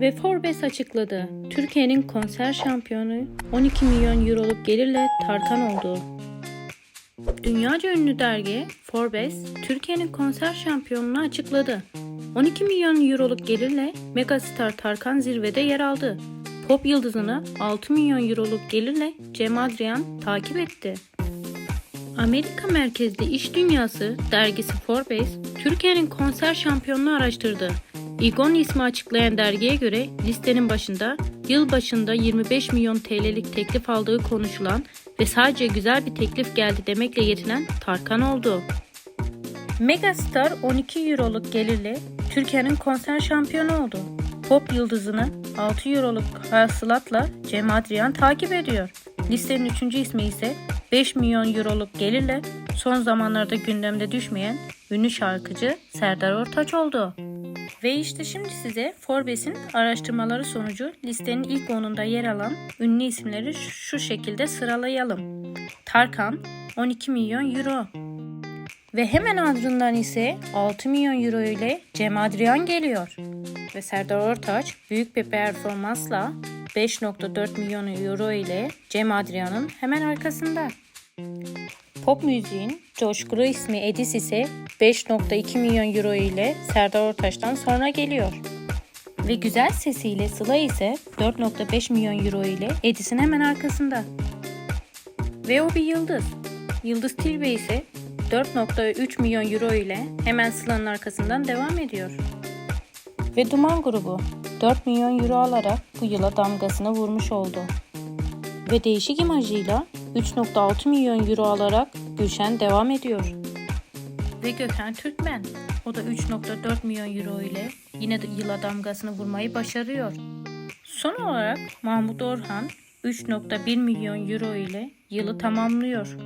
Ve Forbes açıkladı. Türkiye'nin konser şampiyonu 12 milyon euroluk gelirle Tarkan oldu. Dünyaca ünlü dergi Forbes, Türkiye'nin konser şampiyonunu açıkladı. 12 milyon euroluk gelirle megastar Tarkan zirvede yer aldı. Pop yıldızını 6 milyon euroluk gelirle Cem Adrian takip etti. Amerika merkezli iş dünyası dergisi Forbes, Türkiye'nin konser şampiyonunu araştırdı. İgon ismi açıklayan dergiye göre listenin başında yıl başında 25 milyon TL'lik teklif aldığı konuşulan ve sadece güzel bir teklif geldi demekle yetinen Tarkan oldu. Megastar 12 euroluk gelirle Türkiye'nin konser şampiyonu oldu. Pop yıldızını 6 euroluk hasılatla Cem Adrian takip ediyor. Listenin 3. ismi ise 5 milyon euroluk gelirle son zamanlarda gündemde düşmeyen ünlü şarkıcı Serdar Ortaç oldu. Ve işte şimdi size Forbes'in araştırmaları sonucu listenin ilk onunda yer alan ünlü isimleri şu şekilde sıralayalım. Tarkan 12 milyon euro. Ve hemen ardından ise 6 milyon euro ile Cem Adrian geliyor. Ve Serdar Ortaç büyük bir performansla 5.4 milyon euro ile Cem Adrian'ın hemen arkasında. Pop müziğin coşkulu ismi Edis ise 5.2 milyon euro ile Serdar Ortaç'tan sonra geliyor. Ve güzel sesiyle Sıla ise 4.5 milyon euro ile Edis'in hemen arkasında. Ve o bir yıldız. Yıldız Tilbe ise 4.3 milyon euro ile hemen Sıla'nın arkasından devam ediyor. Ve Duman grubu 4 milyon euro alarak bu yıla damgasını vurmuş oldu. Ve değişik imajıyla 3.6 milyon euro alarak Gülşen devam ediyor. Ve Gökhan Türkmen. O da 3.4 milyon euro ile yine de yıla damgasını vurmayı başarıyor. Son olarak Mahmut Orhan 3.1 milyon euro ile yılı tamamlıyor.